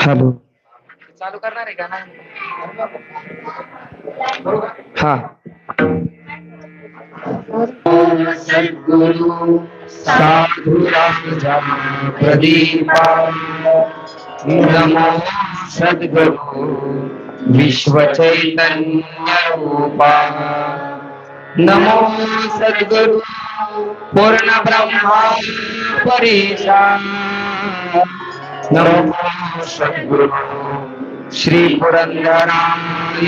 Hello चालू करणार आहे का नाही हा सद्गुरु साधु राम प्रदीपा नमो सद्गुरु विश्व चैतन्य रूपा नमो सद्गुरु पूर्ण ब्रह्मा परेशा नमो सद्गुरु श्री पुरंदराय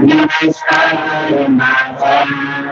Namaskar, Namaskar,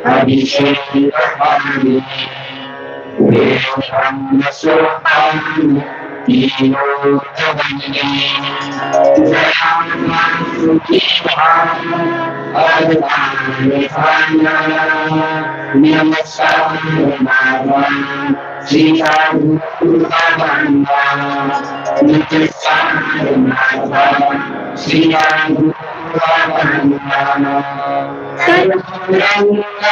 गुरुर्देवो महेश्वरा गुरुर्साक्षात् परब्रह्म तस्मै Shri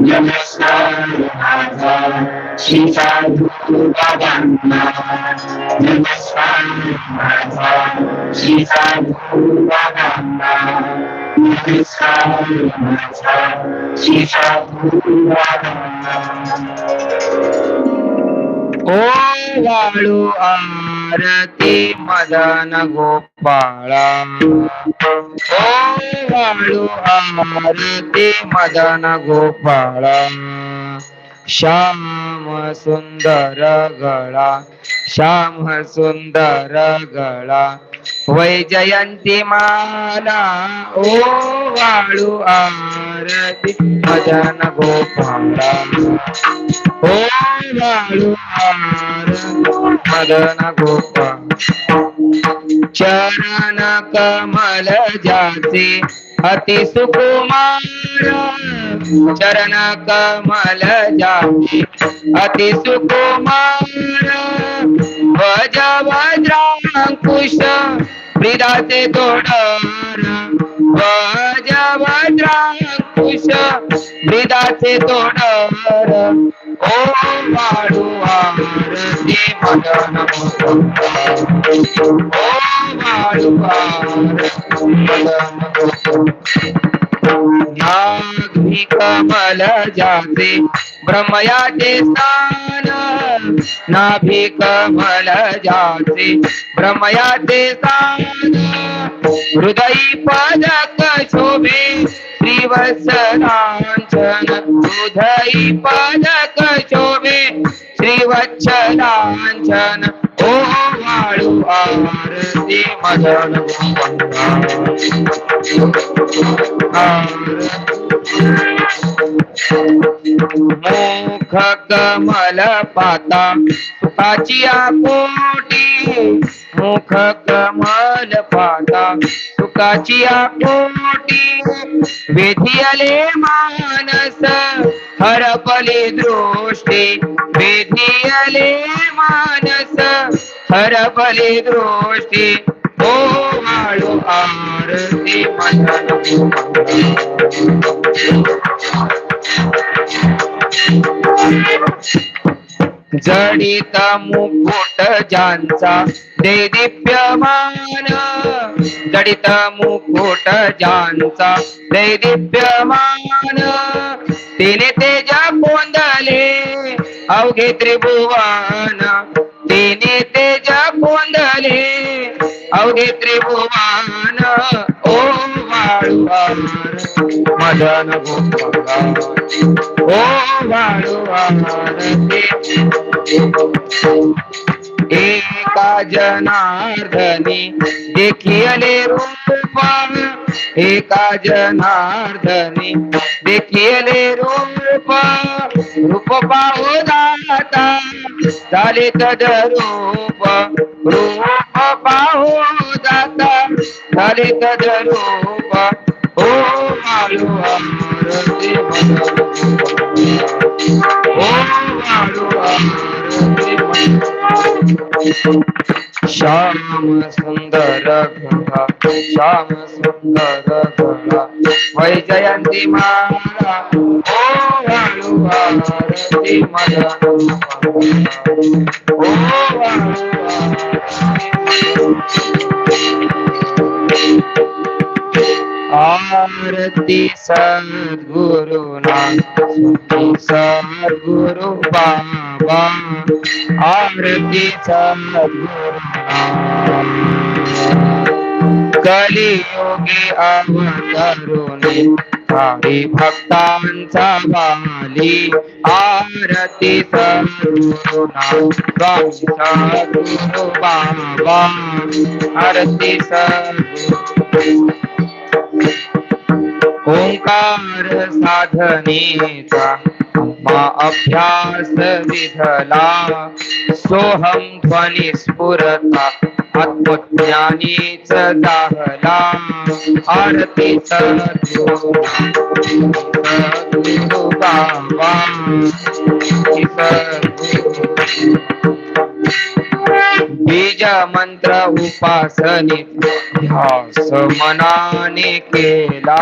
Namaskar Sita Guru Babanna Namaskar Sita Guru Babanna ಓ ಬಾಳು ಆ आरती मदन गोपाळा. ओम वाळू आरती मदन गोपाळा. श्याम सुंदर गळा श्याम सुंदर गळा. वैजयंती माला ओ वाळू आरती मदन गोपाळा ओ वाळू आरती मदन गोपाळ चरण कमल जाते अति सुकुमार, चरण कमल जाचे अति सुकुमार वज वज्रांकुश प्रिदाचे तोडर वज वज्रांकुश प्रिदाचे तोडर आरती मदन ओ वाळू आरती मदन नागभी कमल जाते ब्रह्मयाचे स्थान। नाभी कमल जाते ब्रह्मयाचे स्थान। हृदयी पदक शोभे श्रीवत्सलांचन हृदयी पदक श्रीवत्सलांचन ओ वाळू आरती मदन मुख कमल पाता सुखाची कोटी। मुख कमल पाता सुखाचिया कोटी। वेधियले मानस हरपले दृष्टी वेदियले मानस। हरपले दृष्टी ओ वाळू आरती मदन जडित मुकुट ज्यांचा ते दिव्यमान. जडित मुकुट ज्यांचा ते दिव्यमान. तिने तेज कोंदले अवघे त्रिभुवन. तिने तेज कोंदले अवघे त्रिभुवन. ओ वाळू मदन गोपाळ. ओ वाळू जनार्दनी देखियले रूप एका जनार्दनी देखियले रूप रूप पाहू दाता। झाले तद रूप रूप पाहू दाता। झाले तद रूप ओ माळू आरती। ओ माळू आरती। श्याम सुंदर गळा श्याम सुंदर गळा वैजयंती माला ओ वाळू आरती मला ओ वाळू आरती सद्गुरु सद्गुरु बाबा, आरती सद्गुरु कलियोगी अवतरुणी हरी भक्तांचा बाली आरती सद्गुरु सद्गुरु बाबा, आरती सद्गुरु ओंकार साधनेचा मा अभ्यास विधला सोहम ध्वनी स्फुरता आत्मज्ञानीच दाहला आरती सद्गुरु बाबा बीज मंत्र उपासने ध्यास मनाने केला.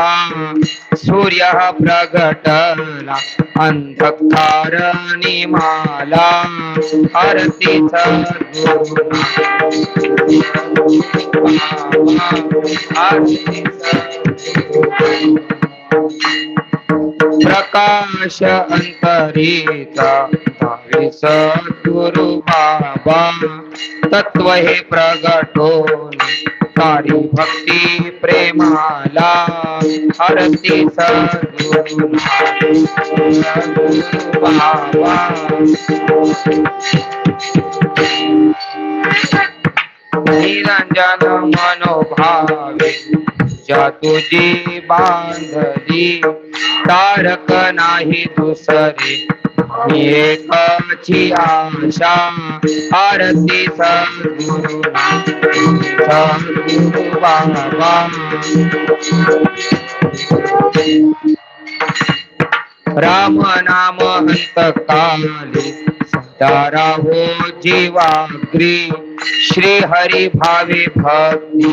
सूर्य प्रगटला अंधकार निमाला आरती आरती प्रकाश धावे सद्गुरु बाबा, तत्व हे प्रगटोन तारी भक्ती प्रेमाला, हरती सद्गुरु बाबा। निरंजन मनोभावे तुझ्या तुझी बांधली। तारक नाही दुसरे। मी एकाची आशा, आरती सद्गुरु। सद्गुरु बाबा राम नाम अंतकाली। सदा राहो जीवाग्री। श्री हरी भावे भक्ती।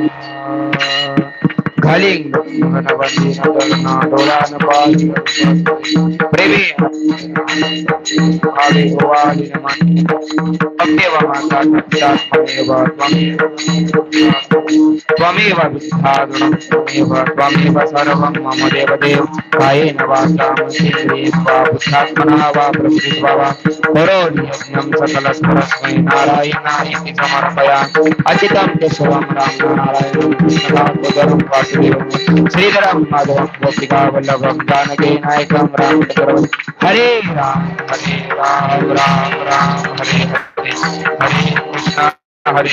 पाली प्रेमी त्वमेव त्वमेव त्वमेव त्वमेव सर्वं मम देवदेव कायेन वाचा बुद्धात्मना वा प्रकृतिर्वा वा करोमि यज्ञं सकलस्परस्मै नारायणाय समर्पयामि अचितं केशवं राम नारायणं श्रीधरं माधवं गोपिका वल्लभं जानकी नायकं राम हरे राम हरे राम हरे हरे हरे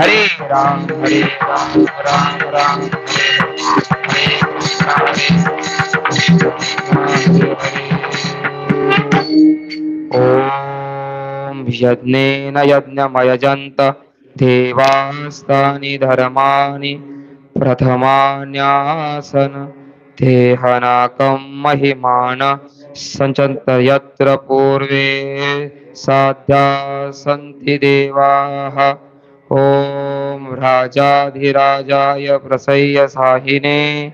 हरे राम हरे राम राम राम हरे ॐ यज्ञेन यज्ञमयजन्त देवास्तानि धर्माणि प्रथमान्यासन, देहनाकं महिमान सञ्चन्त यत्र पूर्वे साध्या सन्ति देवाः। ॐ राजाधिराजाय प्रसय्य साहिने,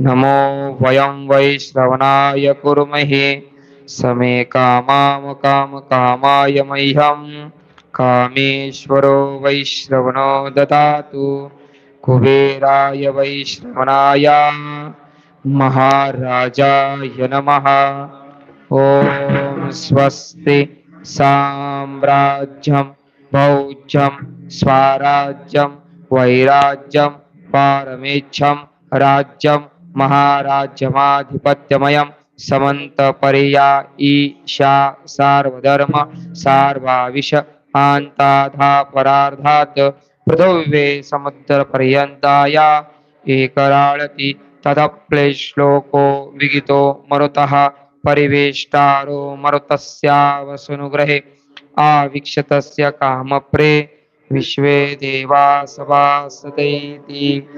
नमो वयं वै श्रवणाय कुर्महे, समे कामां काम कामाय मह्यं कामेश्वरो वैश्रवणो ददातु। कुबेराय वैश्रवणाय महाराजाय नमः। ॐ स्वस्ति साम्राज्यं भौज्यं स्वराज्यं, वैराज्यं, पारमेच्छं, राज्यं, महाराज्यमाधिपत्यमयं समन्तपर्या ईशा सार्वधर्म, सार्वाविश पृथिवे समुद्रपर्यन्ताया एकराळति तदप्लेश्लोको विगितो मरुतः परिवेष्टारो मरुतस्यावसुनुग्रहे। आवीक्षतस्य कामप्रे विश्वे देवा सभासदैति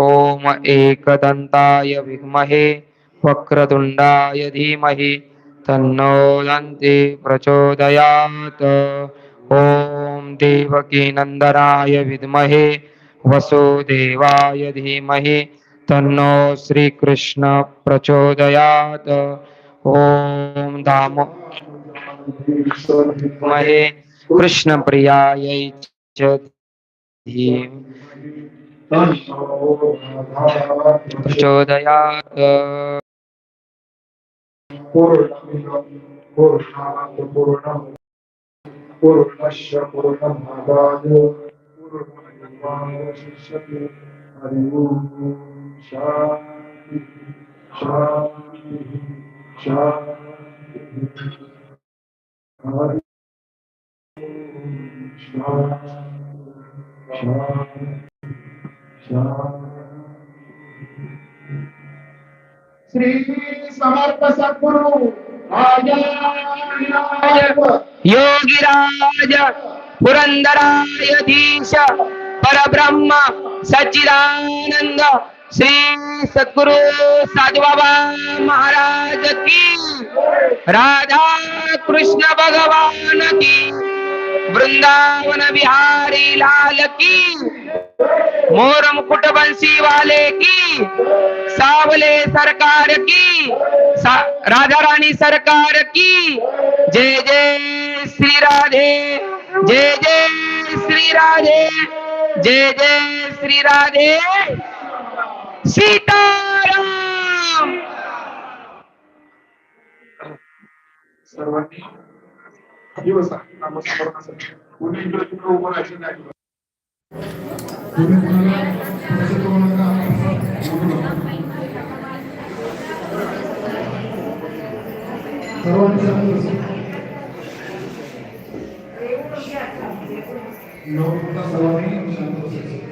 ॐ एकदन्ताय विद्महे, वक्रतुण्डाय धीमहि, तन्नो दन्ति प्रचोदयात्। ॐ देवकीनन्दनाय विद्महे वसुदेवाय धीमहि, तन्नो श्रीकृष्ण प्रचोदयात्। ॐ दामो महे कृष्णप्रियायै च धीमहि। प्रचोदयात्। पूर्णस्य पूर्णमादाय पूर्णमेवावशिष्यते हरि हरि श्री समर्थ सद्गुरु आचार्य योगिराज पुरंदराय धीश परब्रह्म सच्चिदानंद श्री सद्गुरु साधु बाबा महाराज की। राधा कृष्ण भगवान की। वृंदावन बिहारी लाल की। मोर मुकुट बंसी वाले की। सावले सरकार की। सा, राधा रानी सरकार की। जय जय श्री राधे जय जय श्री राधे जय जय श्री राधे। सीताराम। सर्वांनी दिवस नामस्मरणासाठी. कोणी इकडे तिकडे उभं राहायचं नाही. तुम्ही कोणाला पैसे करू नका, बोलू नका. no pasaba bien, entonces.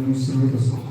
Não ensinou que